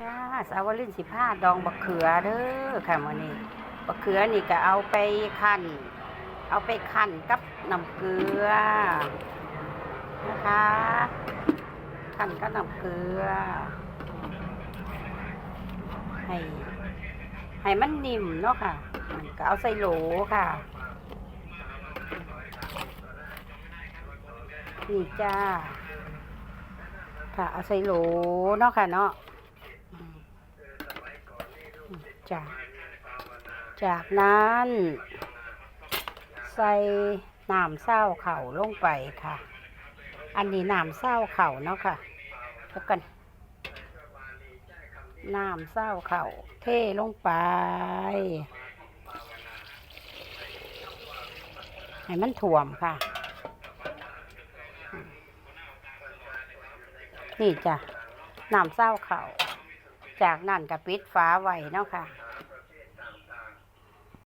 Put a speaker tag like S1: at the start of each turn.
S1: จ้าสาวลินสิผ้าดองบักเขือเด้อค่ะมื้อนี้บักเขือนี่ก็เอาไปคั่น เอาไปคั่นกับน้ำเกลือนะคะคั่นกับน้ำเกลือ ให้ให้มันนิ่มเนาะค่ะก็เอาใส่โหลค่ะ นี่จ้าค่ะเอาใส่โหลเนาะค่ะเนาะ จ้าจากนั้นใส่น้ำเศร้าเข่าลงไปค่ะ อันนี้น้ำเศร้าเข่าเนาะค่ะแล้วกันน้ำเศร้าเข่าเทลงไปให้มันถ่วมค่ะ นี่จ้ะน้ำเศร้าเข่า จากนั่นก็ปิดฟ้าไว้เนาะค่ะ